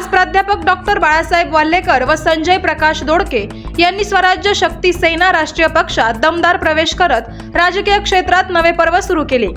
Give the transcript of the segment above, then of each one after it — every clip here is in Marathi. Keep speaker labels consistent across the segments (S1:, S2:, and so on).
S1: आज प्राध्यापक डॉक्टर बाळासाहेब वाल्हेकर व संजय प्रकाश दोडके यांनी स्वराज्य शक्ती सेना राष्ट्रीय पक्षात दमदार प्रवेश करत राजकीय क्षेत्रात नवे पर्व सुरू केले.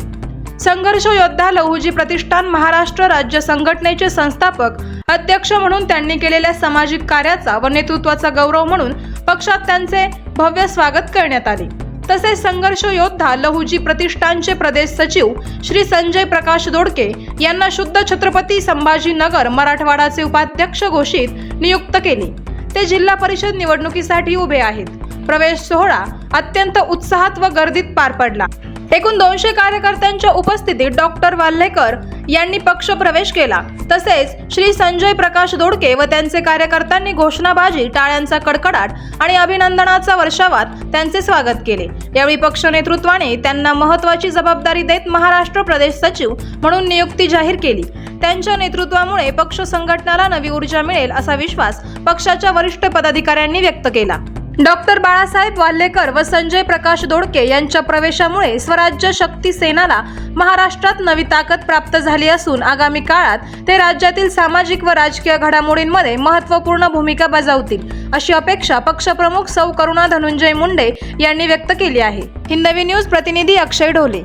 S1: संघर्ष योद्धा लहुजी प्रतिष्ठान महाराष्ट्र राज्य संघटनेचे संस्थापक अध्यक्ष म्हणून त्यांनी केलेल्या सामाजिक कार्याचा व नेतृत्वाचा गौरव म्हणून पक्षात त्यांचे भव्य स्वागत करण्यात आले. तसेच संघर्ष योद्धा लहुजी प्रतिष्ठानचे प्रदेश सचिव श्री संजय प्रकाश दोडके यांना शुद्ध छत्रपती संभाजीनगर मराठवाडाचे उपाध्यक्ष घोषित नियुक्त केले. ते जिल्हा परिषद निवडणुकीसाठी उभे आहेत. प्रवेश सोहळा अत्यंत उत्साहात व गर्दीत पार पडला. एकूण दोनशे कार्यकर्त्यांच्या उपस्थितीत डॉक्टर वाल्हेकर यांनी पक्ष प्रवेश केला. तसेच श्री संजय प्रकाश दोडके व त्यांचे कार्यकर्त्यांनी घोषणाबाजी टाळ्यांचा कडकडाट आणि अभिनंदनाचा वर्षावात त्यांचे स्वागत केले. यावेळी पक्ष नेतृत्वाने त्यांना महत्वाची जबाबदारी देत महाराष्ट्र प्रदेश सचिव म्हणून नियुक्ती जाहीर केली. त्यांच्या नेतृत्वामुळे पक्ष संघटनाला नवी ऊर्जा मिळेल असा विश्वास पक्षाच्या वरिष्ठ पदाधिकाऱ्यांनी व्यक्त केला. डॉक्टर बाळासाहेब वाल्हेकर व संजय प्रकाश दोडके यांच्या प्रवेशामुळे स्वराज्य शक्ती सेनाला महाराष्ट्रात नवी ताकद प्राप्त झाली असून आगामी काळात ते राज्यातील सामाजिक व राजकीय घडामोडींमध्ये महत्त्वपूर्ण भूमिका बजावतील अशी अपेक्षा पक्षप्रमुख सौ करुणा धनंजय मुंडे यांनी व्यक्त केली आहे. हिंदवी न्यूज प्रतिनिधी अक्षय ढोले.